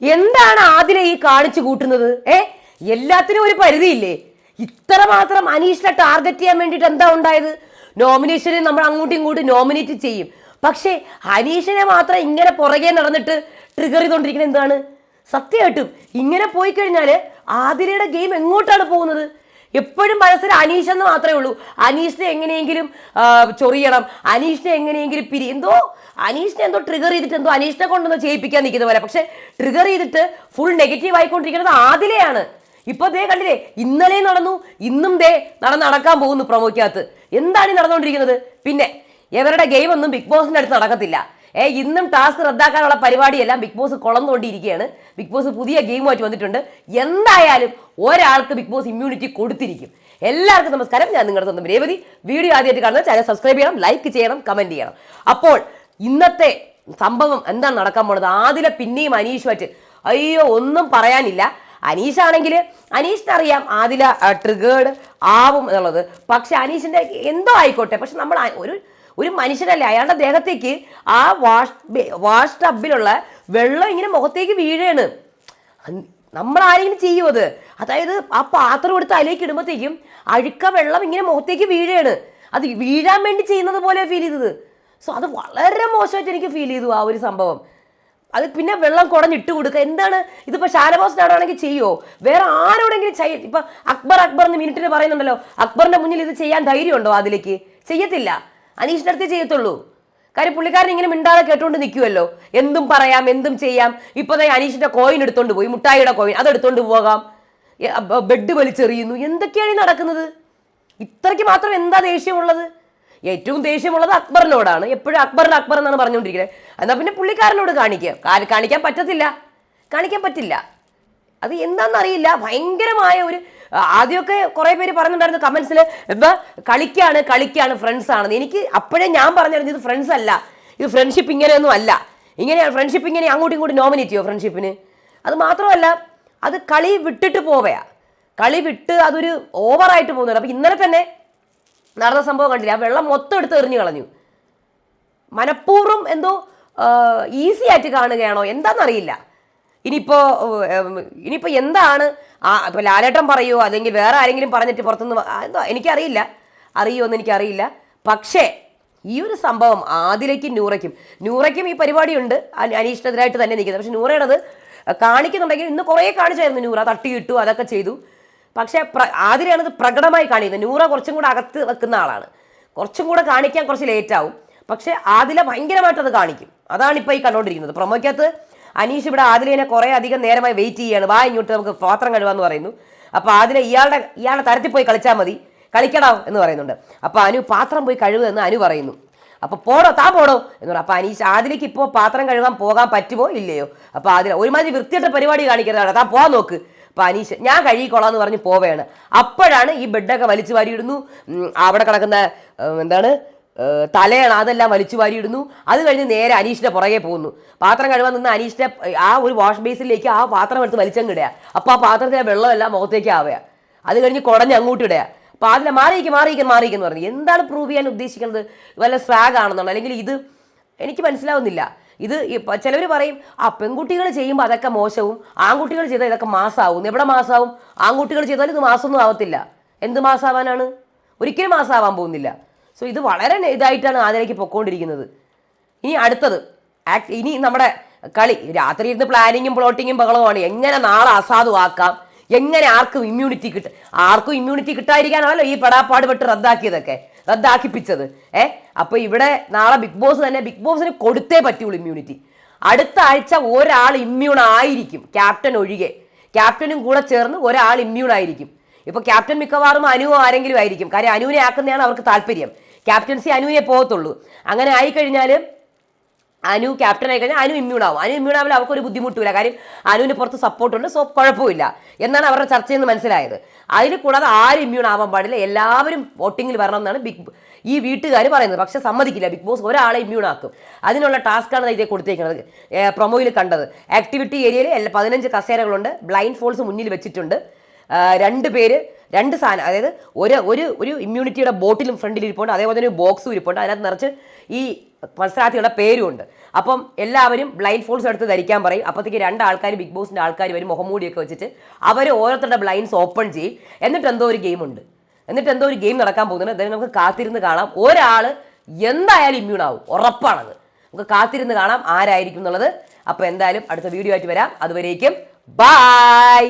എന്താണ് ആദില ഈ കാണിച്ചു കൂട്ടുന്നത്? ഏ? എല്ലാത്തിനും ഒരു പരിധിയില്ലേ? ഇത്ര മാത്രം അനീഷിനെ ടാർഗറ്റ് ചെയ്യാൻ വേണ്ടിയിട്ട് എന്താ ഉണ്ടായത്? നോമിനേഷന് നമ്മൾ അങ്ങോട്ടും ഇങ്ങോട്ടും നോമിനേറ്റ് ചെയ്യും. പക്ഷേ അനീഷിനെ മാത്രം ഇങ്ങനെ പുറകെ നടന്നിട്ട് ട്രിഗർ ചെയ്തുകൊണ്ടിരിക്കുന്നത് എന്താണ്? സത്യമായിട്ടും. ഇങ്ങനെ പോയി കഴിഞ്ഞാൽ ആതിരയുടെ ഗെയിം എങ്ങോട്ടാണ് പോകുന്നത്? എപ്പോഴും മനസ്സിൽ അനീഷ് എന്ന് മാത്രമേ ഉള്ളൂ. അനീഷിനെ എങ്ങനെയെങ്കിലും ചൊറിയണം. അനീഷിനെ എങ്ങനെയെങ്കിലും പിരി എന്തോ അനീഷിനെ എന്തോ ട്രിഗർ ചെയ്തിട്ട് എന്തോ അനീഷിനെ കൊണ്ടൊന്ന് ചെയ്യിപ്പിക്കാൻ നിൽക്കുന്ന പോലെ. പക്ഷെ ട്രിഗർ ചെയ്തിട്ട് ഫുൾ നെഗറ്റീവ് ആയിക്കൊണ്ടിരിക്കുന്നത് ആദിലെയാണ്. ഇപ്പൊ ദേ കണ്ടില്ലേ ഇന്നലെ നടന്നു ഇന്നും ദേ നടന്ന് നടക്കാൻ പോകുന്നു പ്രമോക്കകത്ത് എന്താണ് നടന്നുകൊണ്ടിരിക്കുന്നത്? പിന്നെ ഇവരുടെ ഗെയിം ഒന്നും ബിഗ് ബോസിന്റെ അടുത്ത് നടക്കത്തില്ല. ഏ ഇന്നും ടാസ്ക് റദ്ദാക്കാനുള്ള പരിപാടിയെല്ലാം ബിഗ് ബോസ് കൊളന്നുകൊണ്ടിരിക്കുകയാണ് ബിഗ് ബോസ് പുതിയ ഗെയിമുമായിട്ട് വന്നിട്ടുണ്ട്. എന്തായാലും ഒരാൾക്ക് ബിഗ് ബോസ് ഇമ്മ്യൂണിറ്റി കൊടുത്തിരിക്കും. എല്ലാവർക്കും നമസ്കാരം. ഞാൻ നിങ്ങളുടെ സ്വന്തം രേവതി. വീഡിയോ ആദ്യമായിട്ട് കാണുന്നത് ചാനൽ സബ്സ്ക്രൈബ് ചെയ്യണം ലൈക്ക് ചെയ്യണം കമന്റ് ചെയ്യണം. അപ്പോൾ ഇന്നത്തെ സംഭവം എന്താ നടക്കാൻ പോണത്? ആദിലെ പിന്നെയും അനീഷുമായിട്ട് അയ്യോ ഒന്നും പറയാനില്ല. അനീഷാണെങ്കിൽ അനീഷിന് അറിയാം ആദില ട്രിഗേർഡ് ആവും എന്നുള്ളത്. പക്ഷെ അനീഷിന്റെ എന്തോ ആയിക്കോട്ടെ. പക്ഷെ നമ്മൾ ഒരു ഒരു മനുഷ്യനല്ലേ. അയാളുടെ ദേഹത്തേക്ക് ആ വാഷ് വാഷ് ടബിലുള്ള വെള്ളം ഇങ്ങനെ മുഖത്തേക്ക് വീഴാണ് നമ്മൾ ആരെങ്കിലും ചെയ്യും അത്? അതായത് ആ പാത്രം എടുത്ത് അതിലേക്ക് ഇടുമ്പോഴത്തേക്കും അഴുക്ക വെള്ളം ഇങ്ങനെ മുഖത്തേക്ക് വീഴാണ് അത് വീഴാൻ വേണ്ടി ചെയ്യുന്നത് പോലെ ഫീൽ ചെയ്തത്. സോ അത് വളരെ മോശമായിട്ട് എനിക്ക് ഫീൽ ചെയ്തു ആ ഒരു സംഭവം. അത് പിന്നെ വെള്ളം കുടഞ്ഞിട്ട് കൊടുക്കുക എന്താണ്? ഇതിപ്പോ ഷാനവാസിനാണെങ്കിൽ ചെയ്യുമോ വേറെ ആരോടെങ്കിലും ചെയ്യ ഇപ്പം അക്ബർ അക്ബർ എന്ന് മിനിറ്റിന് പറയുന്നുണ്ടല്ലോ. അക്ബറിന്റെ മുന്നിൽ ഇത് ചെയ്യാൻ ധൈര്യമുണ്ടോ അതിലേക്ക്? ചെയ്യത്തില്ല. അടുത്തേ ചെയ്യത്തുള്ളൂ. കാര്യം പുള്ളിക്കാരൻ ഇങ്ങനെ മിണ്ടാതെ കേട്ടുകൊണ്ട് നിൽക്കുമല്ലോ എന്തും പറയാം എന്തും ചെയ്യാം. ഇപ്പൊ തന്നെ അനീഷിന്റെ കോയിൻ എടുത്തോണ്ട് പോയി മുട്ടായിയുടെ കോയിൻ അത് എടുത്തോണ്ട് പോകാം. ബെഡ് വലിച്ചെറിയുന്നു. എന്തൊക്കെയാണ് ഈ നടക്കുന്നത്? ഇത്രയ്ക്ക് മാത്രം എന്താ ദേഷ്യമുള്ളത്? ഏറ്റവും ദേഷ്യമുള്ളത് അക്ബറിനോടാണ്. എപ്പോഴും അക്ബറിന് അക്ബർ എന്നാണ് പറഞ്ഞുകൊണ്ടിരിക്കുന്നത്. എന്നാൽ പിന്നെ പുള്ളിക്കാരനോട് കാണിക്കുക കാണിക്കാൻ പറ്റത്തില്ല. കാണിക്കാൻ പറ്റില്ല. അത് എന്താണെന്നറിയില്ല. ഭയങ്കരമായ ഒരു ആദ്യമൊക്കെ കുറെ പേര് പറഞ്ഞിട്ടുണ്ടായിരുന്നു കമന്റ്സിൽ എന്താ കളിക്കാണ് കളിക്കാണ് ഫ്രണ്ട്സ് ആണെന്ന്. എനിക്ക് അപ്പോഴേ ഞാൻ പറഞ്ഞിരുന്നു ഇത് ഫ്രണ്ട്സ് അല്ല. ഇത് ഫ്രണ്ട്ഷിപ്പ് ഇങ്ങനെയൊന്നും അല്ല. ഇങ്ങനെയാണ് ഫ്രണ്ട്ഷിപ്പ് ഇങ്ങനെ അങ്ങോട്ടും ഇങ്ങോട്ടും നോമിനേറ്റ് ചെയ്യോ ഫ്രണ്ട്ഷിപ്പിന് അത് മാത്രമല്ല അത് കളി വിട്ടിട്ട് പോവയാ. കളി വിട്ട് അതൊരു ഓവറായിട്ട് പോകുന്നുണ്ട് അപ്പം ഇന്നലെ തന്നെ നടന്ന സംഭവം കണ്ടില്ല? ആ വെള്ളം മൊത്തം എടുത്ത് എറിഞ്ഞു കളഞ്ഞു. മനഃപൂർവം എന്തോ ഈസി ആയിട്ട് കാണുകയാണോ? എന്താണെന്നറിയില്ല ഇനിയിപ്പോൾ ഇനിയിപ്പോൾ ഇനിയിപ്പോ എന്താണ്? ആ ഇപ്പോൾ ലാലേട്ടൻ പറയുമോ അല്ലെങ്കിൽ വേറെ ആരെങ്കിലും പറഞ്ഞിട്ട് പുറത്തുനിന്ന് എന്തോ എനിക്കറിയില്ല. അറിയുമോ എന്ന് എനിക്കറിയില്ല. പക്ഷേ ഈ ഒരു സംഭവം ആദിലേക്കും നൂറയ്ക്കും. നൂറയ്ക്കും ഈ പരിപാടിയുണ്ട്. അന- അനീഷിനെതിരായിട്ട് തന്നെ നിൽക്കുന്നത്. പക്ഷെ നൂറയുടേത് കാണിക്കുന്നുണ്ടെങ്കിൽ ഇന്ന് കുറേ കാണിച്ചായിരുന്നു നൂറ. തട്ടി തട്ടിയിട്ടു അതൊക്കെ ചെയ്തു. പക്ഷേ പ്ര ആതിരയാണ് ഇത് പ്രകടമായി കാണിക്കുന്നത്. നൂറ കുറച്ചും കൂടെ അകത്ത് വെക്കുന്ന ആളാണ്. കുറച്ചും കൂടെ കാണിക്കാൻ കുറച്ച് ലേറ്റ് ആവും. പക്ഷേ ആദില ഭയങ്കരമായിട്ട് അത് കാണിക്കും. അതാണ് ഇപ്പോൾ ഈ കണ്ടുകൊണ്ടിരിക്കുന്നത് പ്രൊമോയ്ക്കകത്ത് അനീഷ് ഇവിടെ ആതിലേനെ കുറേ അധികം നേരമായി വെയിറ്റ് ചെയ്യാണ്. വാ ഇങ്ങോട്ട് നമുക്ക് പാത്രം കഴുകാന്ന് പറയുന്നു. അപ്പോൾ ആദില ഇയാളുടെ ഇയാളുടെ തരത്തിൽ പോയി കളിച്ചാൽ മതി. കളിക്കടാം എന്ന് പറയുന്നുണ്ട്. അപ്പോൾ അനു പാത്രം പോയി കഴുകുമെന്ന് അനു പറയുന്നു. അപ്പോൾ പോടോ താ പോടോ എന്ന് പറഞ്ഞു അപ്പോൾ അനീഷ് ആദിലേക്ക് ഇപ്പോൾ പാത്രം കഴുകാൻ പോകാൻ പറ്റുമോ ഇല്ലയോ? അപ്പോൾ ആദില ഒരുമാതിരി വൃത്തിയായിട്ട് പരിപാടി കാണിക്കരുതാണ് താ പോകാൻ നോക്ക്. അനീഷ് ഞാൻ കഴുകിക്കൊള്ളാം എന്ന് പറഞ്ഞ് പോവുകയാണ്. അപ്പോഴാണ് ഈ ബെഡൊക്കെ വലിച്ചു വാരിയിടുന്നു. അവിടെ കിടക്കുന്ന എന്താണ് തലയാണ് അതെല്ലാം വലിച്ചു വാരിയിടുന്നു. അത് കഴിഞ്ഞ് നേരെ അനീഷിന്റെ പുറകെ പോകുന്നു. പാത്രം കഴുകാൻ നിന്ന് അനീഷിന്റെ ആ ഒരു വാഷ് ബേസിലേക്ക് ആ പാത്രം എടുത്ത് വലിച്ചങ്ങിടുക അപ്പോൾ ആ പാത്രത്തിലെ വെള്ളമെല്ലാം മുഖത്തേക്ക് ആവുക. അത് കഴിഞ്ഞ് കുടഞ്ഞ് അങ്ങോട്ട് ഇടുക. അപ്പോൾ മാറിയിരിക്കും മാറിയിരിക്കും മാറിയിരിക്കും മാറിയിക്കെന്ന് പറഞ്ഞു. എന്താണ് പ്രൂവ് ചെയ്യാൻ ഉദ്ദേശിക്കുന്നത്? വല്ല സ്വാഗ് ആണെന്നുള്ളത് അല്ലെങ്കിൽ ഇത് എനിക്ക് മനസ്സിലാവുന്നില്ല. ഇത് ചിലവർ പറയും ആ പെൺകുട്ടികൾ ചെയ്യുമ്പോൾ അതൊക്കെ മോശവും ആൺകുട്ടികൾ ചെയ്താൽ ഇതൊക്കെ മാസാവും. എവിടെ മാസാവും? ആൺകുട്ടികൾ ചെയ്താൽ ഇത് മാസമൊന്നും ആവത്തില്ല. എന്ത് മാസാവാനാണ്? ഒരിക്കലും മാസാവാൻ പോകുന്നില്ല. സോ ഇത് വളരെ ഇതായിട്ടാണ് അതിലേക്ക് പൊക്കോണ്ടിരിക്കുന്നത്. ഇനി അടുത്തത്. ഇനി നമ്മുടെ കളി. രാത്രി ഇരുന്ന് പ്ലാനിങ്ങും പ്ലോട്ടിങ്ങും ബഹളമാണ് എങ്ങനെ നാളെ അസാധുവാക്കാം? എങ്ങനെ ആർക്കും ഇമ്മ്യൂണിറ്റി കിട്ടും ആർക്കും ഇമ്മ്യൂണിറ്റി കിട്ടാതിരിക്കാനാണല്ലോ ഈ പെടാപ്പാട് പെട്ട് റദ്ദാക്കിയതൊക്കെ. റദ്ദാക്കിപ്പിച്ചത്. ഏ? അപ്പൊ ഇവിടെ നാളെ ബിഗ് ബോസ് തന്നെ ബിഗ് ബോസിന് കൊടുത്തേ പറ്റുള്ളൂ ഇമ്മ്യൂണിറ്റി അടുത്ത ആഴ്ച ഒരാൾ ഇമ്മ്യൂൺ ആയിരിക്കും ക്യാപ്റ്റൻ ഒഴികെ. ക്യാപ്റ്റനും കൂടെ ചേർന്ന് ഒരാൾ ഇമ്മ്യൂൺ ആയിരിക്കും. ഇപ്പൊ ക്യാപ്റ്റൻ മിക്കവാറും അനു ആരെങ്കിലും ആയിരിക്കും. കാര്യം അനുവിനെ ആക്കുന്നതാണ് അവർക്ക് താല്പര്യം. ക്യാപ്റ്റൻസി അനുവിനെ പോകത്തുള്ളൂ. അങ്ങനെ ആയിക്കഴിഞ്ഞാൽ അനു ക്യാപ്റ്റൻ ആയി കഴിഞ്ഞാൽ അനു ഇമ്മ്യൂൺ ആവും. അനു ഇമ്മ്യൂൺ ആവില്ല അവർക്ക് ഒരു ബുദ്ധിമുട്ടില്ല. കാര്യം അനുവിന് പുറത്ത് സപ്പോർട്ടുണ്ട് സോ കുഴപ്പമില്ല. എന്നാണ് അവരുടെ ചർച്ചയിൽ നിന്ന് മനസ്സിലായത്. അതിൽ കൂടാതെ ആരും ഇമ്മ്യൂൺ ആവാൻ പാടില്ല. എല്ലാവരും വോട്ടിങ്ങിൽ വരണം എന്നാണ് ബിഗ് ഈ വീട്ടുകാർ പറയുന്നത്. പക്ഷെ സമ്മതിക്കില്ല. ബിഗ് ബോസ് ഒരാളെ ഇമ്മ്യൂൺ ആക്കും. അതിനുള്ള ടാസ്ക്കാണ് ഇതേ കൊടുത്തേക്കുന്നത്. പ്രൊമോയിൽ കണ്ടത്. ആക്ടിവിറ്റി ഏരിയയിൽ പതിനഞ്ച് കസേരകളുണ്ട്. ബ്ലൈൻഡ് ഫോൾസ് മുന്നിൽ വെച്ചിട്ടുണ്ട്. രണ്ട് പേര് രണ്ട് സാധനം. അതായത് ഒരു ഒരു ഒരു ഇമ്മ്യൂണിറ്റിയുടെ ബോട്ടിലും ഫ്രണ്ടിൽ ഇരിപ്പുണ്ട്. അതേപോലെ തന്നെ ഒരു ബോക്സും ഇരിപ്പുണ്ട്. അതിനകത്ത് നിറച്ച് ഈ മത്സരാർത്ഥികളുടെ പേരുമുണ്ട്. അപ്പം എല്ലാവരും ബ്ലൈൻഡ് ഫോൾസ് എടുത്ത് ധരിക്കാൻ പറയും. അപ്പോഴത്തേക്ക് രണ്ട് ആൾക്കാർ ബിഗ് ബോസിന്റെ ആൾക്കാർ വരും മുഖംമൂടിയൊക്കെ വെച്ചിട്ട്. അവർ ഓരോരുത്തരുടെ ബ്ലൈൻഡ്സ് ഓപ്പൺ ചെയ്യും. എന്നിട്ട് എന്തോ ഒരു ഗെയിം ഉണ്ട്. എന്നിട്ട് എന്തോ ഒരു ഗെയിം നടക്കാൻ പോകുന്നുണ്ട്. അതായത് നമുക്ക് കാത്തിരുന്ന് കാണാം. ഒരാൾ എന്തായാലും ഇമ്മ്യൂൺ ആവും. ഉറപ്പാണത്. നമുക്ക് കാത്തിരുന്ന് കാണാം ആരായിരിക്കും എന്നുള്ളത്. അപ്പോൾ എന്തായാലും അടുത്ത വീഡിയോ ആയിട്ട് വരാം. അതുവരേക്കും ബായ്